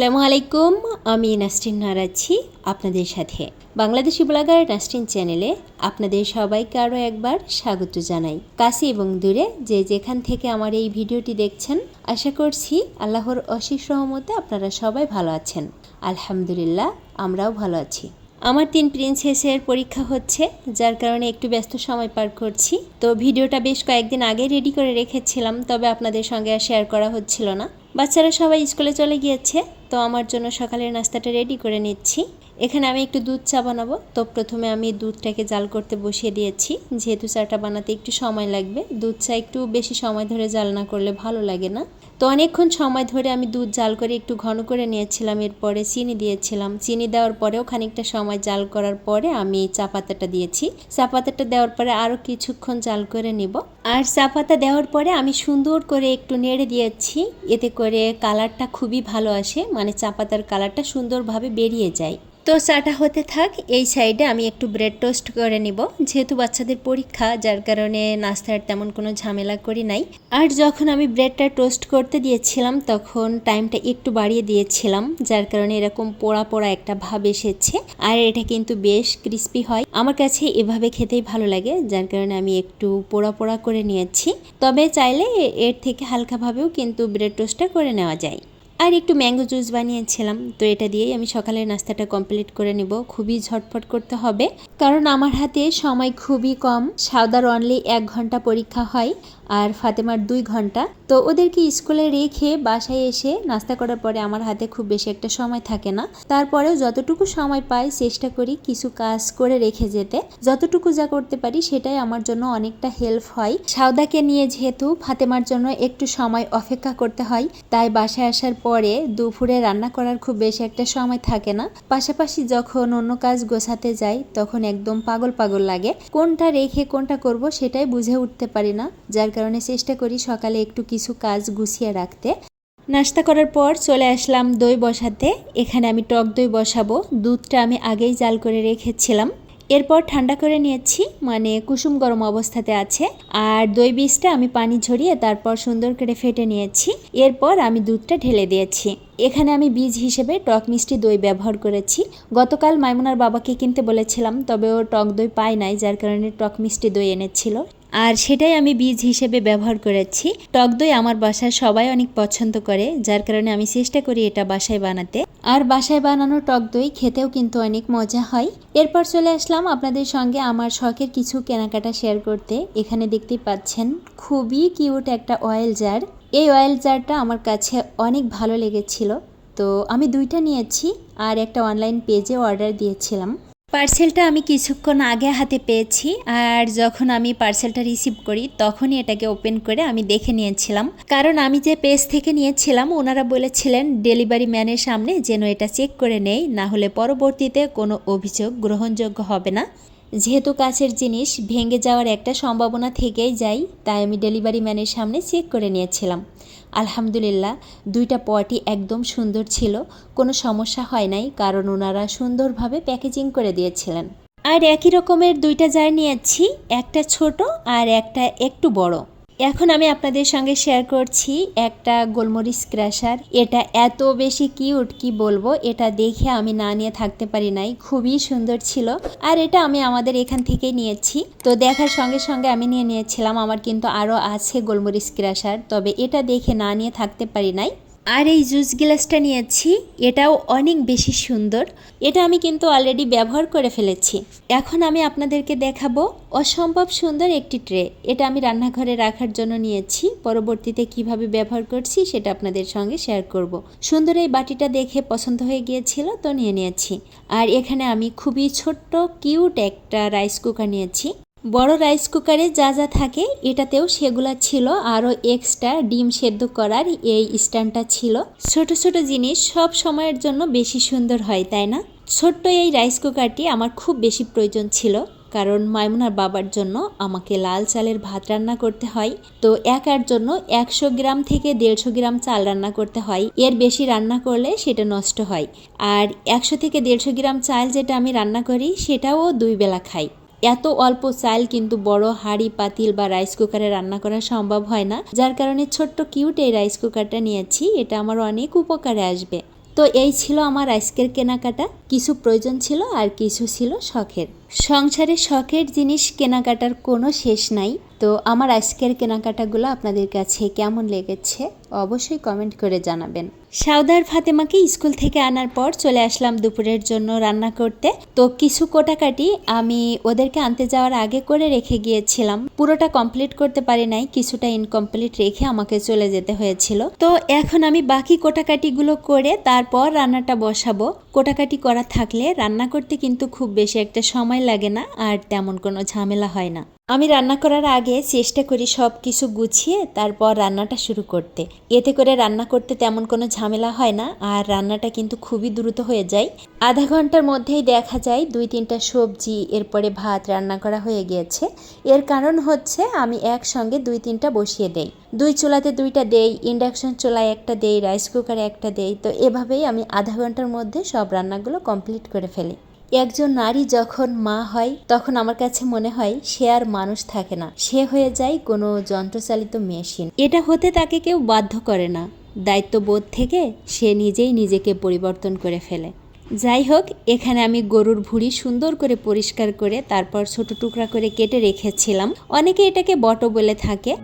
আসসালামু আলাইকুম আমি নাসরিন নারাচ্ছি আপনাদের সাথে। বাংলাদেশি ব্লগার নাসরিন চ্যানেলে আপনাদের সবাইকে আরও একবার স্বাগত জানাই। কাছে এবং দূরে যে যেখান থেকে আমার এই ভিডিওটি দেখছেন, আশা করছি আল্লাহর অশেষ রহমতে আপনারা সবাই ভালো আছেন। আলহামদুলিল্লাহ, আমরাও ভালো আছি। আমার তিন প্রিন্সেসের পরীক্ষা হচ্ছে, যার কারণে একটু ব্যস্ত সময় পার করছি। তো ভিডিওটা বেশ কয়েকদিন আগে রেডি করে রেখেছিলাম, তবে আপনাদের সঙ্গে আর শেয়ার করা হচ্ছিল না। বাচ্চারা সবাই স্কুলে চলে গিয়েছে, তো আমার জন্য সকালের নাস্তাটা রেডি করে নিচ্ছি। এখানে আমি একটু দুধ চা বানাবো, তো প্রথমে আমি দুধটাকে জাল করতে বসিয়ে দিয়েছি। যেহেতু চাটা বানাতে একটু সময় লাগবে, দুধ চা একটু বেশি সময় ধরে জাল না করলে ভালো লাগে না। তো অনেকক্ষণ সময় ধরে আমি দুধ জাল করে একটু ঘন করে নিয়েছিলাম, এরপরে চিনি দিয়েছিলাম। চিনি দেওয়ার পরেও খানিকটা সময় জাল করার পরে আমি চা পাতাটা দিয়েছি। চা পাতাটা দেওয়ার পরে আরও কিছুক্ষণ জাল করে নিব। আর চা পাতা দেওয়ার পরে আমি সুন্দর করে একটু নেড়ে দিয়েছি, এতে করে কালারটা খুবই ভালো আসে মানে চা পাতার কালারটা সুন্দরভাবে বেরিয়ে যায়। তো চাটা হতে থাক, এই সাইডে আমি একটু ব্রেড টোস্ট করে নিব। যেহেতু বাচ্চাদের পরীক্ষা, যার কারণে নাস্তার তেমন কোনো ঝামেলা করি নাই। আর যখন আমি ব্রেডটা টোস্ট করতে দিয়েছিলাম, তখন টাইমটা একটু বাড়িয়ে দিয়েছিলাম, যার কারণে এরকম পোড়া পোড়া একটা ভাব এসেছে। আর এটা কিন্তু বেশ ক্রিস্পি হয়। আমার কাছে এভাবে খেতেই ভালো লাগে, যার কারণে আমি একটু পোড়া পোড়া করে নিয়েছি। তবে চাইলে এর থেকে হালকাভাবেও কিন্তু ব্রেড টোস্টটা করে নেওয়া যায়। আর একটু ম্যাঙ্গো জুস বানিয়েছিলাম, তো এটা দিয়েই আমি সকালের নাস্তাটা কমপ্লিট করে নিব। খুবই ঝটফট করতে হবে, কারণ আমার হাতে সময় খুবই কম। সাউদার অনলি এক ঘণ্টা পরীক্ষা হয়। আর ফাতেমার দুই ঘণ্টা। তো ওদেরকে স্কুলে রেখে বাসায় এসে নাস্তা করার পরে আমার হাতে খুব বেশি একটা সময় থাকে না। তারপরেও যতটুকু সময় পাই চেষ্টা করি কিছু কাজ করে রেখে যেতে। যতটুকু যা করতে পারি সেটাই আমার জন্য অনেকটা হেল্প হয়। সাউদাকে নিয়ে যেহেতু ফাতেমার জন্য একটু সময় অপেক্ষা করতে হয়, তাই বাসায় আসার পরে দুপুরে রান্না করার খুব বেশি একটা সময় থাকে না। পাশাপাশি যখন অন্য কাজ গোছাতে যাই, তখন একদম পাগল পাগল লাগে। কোনটা রেখে কোনটা করব সেটাই বুঝে উঠতে পারি না। যার কারণে চেষ্টা করি সকালে একটু কিছু কাজ গুছিয়ে রাখতে। নাস্তা করার পর চলে আসলাম দই বসাতে। এখানে আমি টক দই বসাবো। দুধটা আমি আগেই জাল করে রেখেছিলাম। এরপর ঠান্ডা করে নিয়েছি মানে কুসুম গরম অবস্থাতে আছে। আর দই বীজটা আমি পানি ঝরিয়ে তারপর সুন্দর করে ফেটে নিয়েছি। এরপর আমি দুধটা ঢেলে দিয়েছি। এখানে আমি বীজ হিসেবে টক মিষ্টি দই ব্যবহার করেছি। গতকাল মাইমুনার বাবাকে কিনতে বলেছিলাম, তবে ও টক দই পায় নাই, যার কারণে টক মিষ্টি দই এনেছিল। আর সেটাই আমি বীজ হিসেবে ব্যবহার করেছি। টক দই আমার বাসায় সবাই অনেক পছন্দ করে, যার কারণে আমি চেষ্টা করি এটা বাসায় বানাতে। আর বাসায় বানানো টক দই খেতেও কিন্তু অনেক মজা হয়। এরপর চলে আসলাম আপনাদের সঙ্গে আমার শখের কিছু কেনাকাটা শেয়ার করতে। এখানে দেখতেই পাচ্ছেন খুবই কিউট একটা অয়েল জার। এই অয়েল জারটা আমার কাছে অনেক ভালো লেগেছিল। তো আমি দুইটা নিয়েছি আর একটা অনলাইন পেজে অর্ডার দিয়েছিলাম। পার্সেলটা আমি কিছুক্ষণ আগে হাতে পেয়েছি আর যখন আমি পার্সেলটা রিসিভ করি তখনই এটাকে ওপেন করে আমি দেখে নিয়েছিলাম। কারণ আমি যে পেজ থেকে নিয়েছিলাম, ওনারা বলেছিলেন ডেলিভারি ম্যানের সামনে যেন এটা চেক করে নেই, না হলে পরবর্তীতে কোনো অভিযোগ গ্রহণযোগ্য হবে না। যেহেতু কাছের জিনিস ভেঙে যাওয়ার একটা সম্ভাবনা থেকেই যায়, তাই আমি ডেলিভারি ম্যানের সামনে চেক করে নিয়েছিলাম। আলহামদুলিল্লাহ, দুইটা পটি একদম সুন্দর ছিল, কোনো সমস্যা হয় নাই, কারণ ওনারা সুন্দরভাবে প্যাকেজিং করে দিয়েছিলেন। আর একই রকমের দুইটা জার নিয়েছি, একটা ছোট আর একটা একটু বড়। এখন আমি আপনাদের সঙ্গে শেয়ার করছি একটা গোলমরিচ ক্র্যাশার এটা এত বেশি কিউট কি বলব? এটা দেখে আমি না নিয়ে থাকতে পারি নাই। খুবই সুন্দর ছিল। আর এটা আমি আমাদের এখান থেকেই নিয়েছি। তো দেখার সঙ্গে সঙ্গে আমি নিয়ে নিয়েছিলাম। আমার কিন্তু আরও আছে গোলমরিচ ক্র্যাশার তবে এটা দেখে না নিয়ে থাকতে পারি নাই। আর এই জুস গ্লাসটা নিয়েছি, এটাও অনেক বেশি সুন্দর। এটা আমি কিন্তু অলরেডি ব্যবহার করে ফেলেছি। এখন আমি আপনাদেরকে দেখাবো অসম্ভব সুন্দর একটি ট্রে। এটা আমি রান্নাঘরে রাখার জন্য নিয়েছি। পরবর্তীতে কীভাবে ব্যবহার করছি সেটা আপনাদের সঙ্গে শেয়ার করব। সুন্দর এই বাটিটা দেখে পছন্দ হয়ে গিয়েছিল, তো নিয়ে নিয়েছি। আর এখানে আমি খুবই ছোট্ট কিউট একটা রাইস কুকার নিয়েছি। বড় রাইস কুকারে যা যা থাকে, এটাতেও সেগুলা ছিল। আরও এক্সট্রা ডিম সেদ্ধ করার এই স্ট্যান্ডটা ছিল। ছোট ছোট জিনিস সব সময়ের জন্য বেশি সুন্দর হয়, তাই না? ছোট্ট এই রাইস কুকারটি আমার খুব বেশি প্রয়োজন ছিল, কারণ মাইমুনার বাবার জন্য আমাকে লাল চালের ভাত রান্না করতে হয়। তো একার জন্য একশো গ্রাম থেকে দেড়শো গ্রাম চাল রান্না করতে হয়। এর বেশি রান্না করলে সেটা নষ্ট হয়। আর একশো থেকে দেড়শো গ্রাম চাল যেটা আমি রান্না করি, সেটাও দুই বেলা খাই। এত অল্প চাল কিন্তু বড় হাঁড়ি, পাতিল বা রাইস কুকারে রান্না করা সম্ভব হয় না। যার কারণে ছোট্ট কিউট এই রাইস কুকারটা নিয়েছি, এটা আমার অনেক উপকারে আসবে। তো এই ছিল আমার আজকের কেনাকাটা। কিছু প্রয়োজন ছিল আর কিছু ছিল শখের। সংসারে শখের জিনিস কেনাকাটার কোনো শেষ নাই। তো আমার আজকের কেনাকাটাগুলো আপনাদের কাছে কেমন লেগেছে অবশ্যই কমেন্ট করে জানাবেন। সাউদার ফাতেমাকে স্কুল থেকে আনার পর চলে আসলাম দুপুরের জন্য রান্না করতে। তো কিছু কোটাকাটি আমি ওদেরকে আনতে যাওয়ার আগে করে রেখে গিয়েছিলাম। পুরোটা কমপ্লিট করতে পারি নাই, কিছুটা ইনকমপ্লিট রেখে আমাকে চলে যেতে হয়েছিল। তো এখন আমি বাকি কোটাকাটিগুলো করে তারপর রান্নাটা বসাবো। কোটাকাটি করা থাকলে রান্না করতে কিন্তু খুব বেশি একটা সময় লাগে না, আর তেমন কোনো ঝামেলা হয় না। আমি রান্না করার আগে চেষ্টা করি সব কিছু গুছিয়ে তারপর রান্নাটা শুরু করতে। এতে করে রান্না করতে তেমন কোনো ঝামেলা হয় না, আর রান্নাটা কিন্তু খুবই দ্রুত হয়ে যায়। আধা ঘণ্টার মধ্যেই দেখা যায় দুই তিনটা সবজি, এরপরে ভাত রান্না করা হয়ে গিয়েছে। এর কারণ হচ্ছে আমি একসঙ্গে দুই তিনটা বসিয়ে দেই। দুই চুলাতে দুইটা দেই, ইন্ডাকশন চুলায় একটা দেই, রাইস কুকারে একটা দেই, তো এভাবেই আমি আধা ঘণ্টার মধ্যে সব রান্নাগুলো কমপ্লিট করে ফেলি। একজন নারী যখন মা হয়, তখন আমার কাছে মনে হয় সে আর মানুষ থাকে না। সে হয়ে যায় কোনো যন্ত্রচালিত মেশিন। এটা হতে তাকে কেউ বাধ্য করে না। দায়িত্ববোধ থেকে সে নিজেই নিজেকে পরিবর্তন করে ফেলে। যাই হোক, এখানে আমি গরুর ভুঁড়ি সুন্দর করে পরিষ্কার করে, তারপর ছোট টুকরা করে কেটে রেখেছিলাম। অনেকে এটাকে বটো বলে থাকে।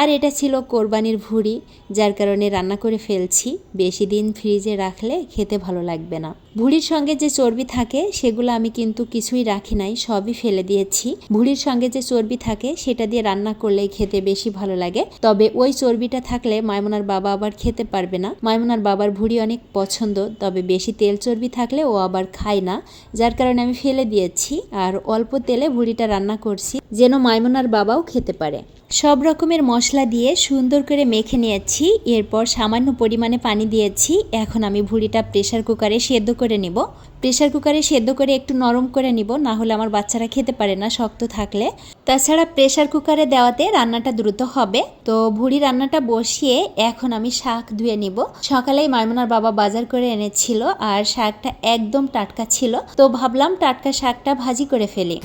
আর এটা ছিল কোরবানির ভুড়ি, যার কারণে রান্না করে ফেলছি। বেশি দিন ফ্রিজে রাখলে খেতে ভালো লাগবে না। ভুঁড়ির সঙ্গে যে চর্বি থাকে, সেগুলো আমি কিন্তু কিছুই রাখি নাই, সবই ফেলে দিয়েছি। ভুঁড়ির সঙ্গে যে চর্বি থাকে, সেটা দিয়ে রান্না করলে খেতে বেশি ভালো লাগে। তবে ওই চর্বিটা থাকলে মাইমুনার বাবা আবার খেতে পারবে না। মাইমুনার বাবার ভুঁড়ি অনেক পছন্দ, তবে বেশি তেল চর্বি থাকলে ও আবার খায় না। যার কারণে আমি ফেলে দিয়েছি, আর অল্প তেলে ভুঁড়িটা রান্না করছি, যেন মাইমুনার বাবাও খেতে পারে। সব রকমের মশলা দিয়ে সুন্দর করে মেখে নিয়েছি, এরপর সামান্য পরিমাণে পানি দিয়েছি। এখন আমি ভুঁড়িটা প্রেশার কুকারে সেদ্ধ করে নিব। প্রেশার কুকারে সেদ্ধ করে একটু নরম করে নিব, না হলে আমার বাচ্চারা খেতে পারে না, শক্ত থাকলে। তাছাড়া প্রেশার কুকারে দেওয়াতে রান্নাটা দ্রুত হবে। তো ভুড়ি রান্নাটা বসিয়ে এখন আমি শাক ধুয়ে নিব। সকালেই মাইমনার বাবা বাজার করে এনেছিল আর শাকটা একদম টাটকা ছিল। তো ভাবলাম টাটকা শাকটা ভাজি করে ফেলি।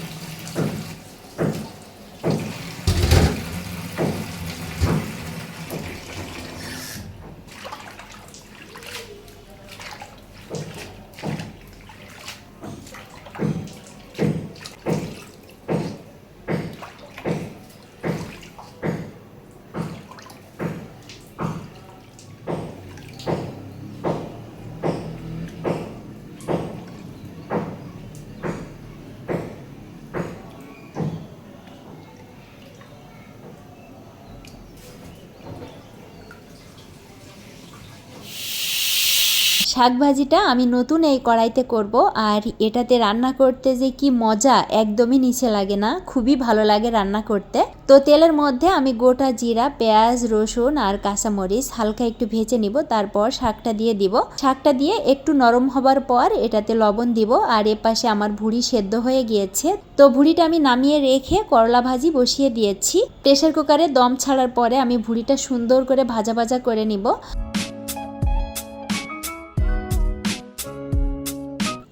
শাক ভাজিটা আমি নতুন এই কড়াইতে করব আর এটাতে রান্না করতে যে কি মজা একদমই নিচে লাগে না, খুবই ভালো লাগে রান্না করতে। তো তেলের মধ্যে আমি গোটা জিরা, পেঁয়াজ, রসুন আর কাঁচামরিচ হালকা একটু ভেজে নিব, তারপর শাকটা দিয়ে দিব। শাকটা দিয়ে একটু নরম হবার পর এটাতে লবণ দিব আর এ পাশে আমার ভুড়ি সেদ্ধ হয়ে গিয়েছে। তো ভুড়িটা আমি নামিয়ে রেখে করলা ভাজি বসিয়ে দিয়েছি। প্রেশার কুকারে দম ছাড়ার পরে আমি ভুড়িটা সুন্দর করে ভাজা ভাজা করে নিব।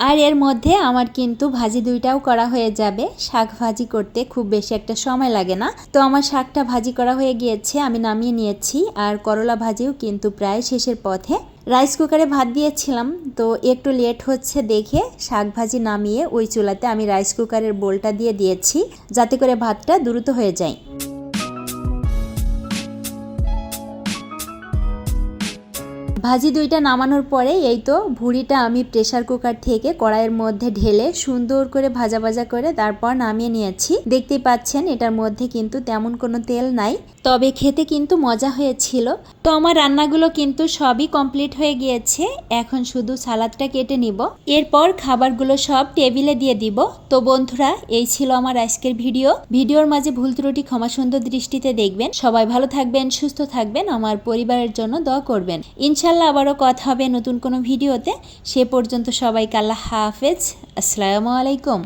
আর এর মধ্যে আমার কিন্তু ভাজি দুইটাও করা হয়ে যাবে। শাক ভাজি করতে খুব বেশি একটা সময় লাগে না। তো আমার শাকটা ভাজি করা হয়ে গিয়েছে, আমি নামিয়ে নিয়েছি। আর করলা ভাজিও কিন্তু প্রায় শেষের পথে। রাইস কুকারে ভাত দিয়েছিলাম, তো একটু লেট হচ্ছে দেখে শাক ভাজি নামিয়ে ওই চুলাতে আমি রাইস কুকারের বোলটা দিয়ে দিয়েছি, যাতে করে ভাতটা দ্রুত হয়ে যায়। ভাজি দুইটা নামানোর পরে এই তো ভুড়িটা আমি প্রেসার কুকার থেকে কড়াইয়ের মধ্যে ঢেলে সুন্দর করে ভাজা ভাজা করে তারপর নামিয়ে নিয়েছি। দেখতেই পাচ্ছেন এটার মধ্যে কিন্তু তেমন কোনো তেল নাই, তবে খেতে কিন্তু মজা হয়েছিল। তো আমার রান্নাগুলো কিন্তু সবই কমপ্লিট হয়ে গিয়েছে, এখন শুধু সালাদটা কেটে নিব। এরপর খাবারগুলো সব টেবিলে দিয়ে দিব। তো বন্ধুরা, এই ছিল আমার আজকের ভিডিও। ভিডিওর মাঝে ভুল ত্রুটি, ক্ষমা সুন্দর দৃষ্টিতে দেখবেন। সবাই ভালো থাকবেন, সুস্থ থাকবেন, আমার পরিবারের জন্য দোয়া করবেন। ইনশাল্লাহ আবারও কথা হবে নতুন কোনো ভিডিওতে। সে পর্যন্ত সবাইকে আল্লাহ হাফেজ। আসসালামু আলাইকুম।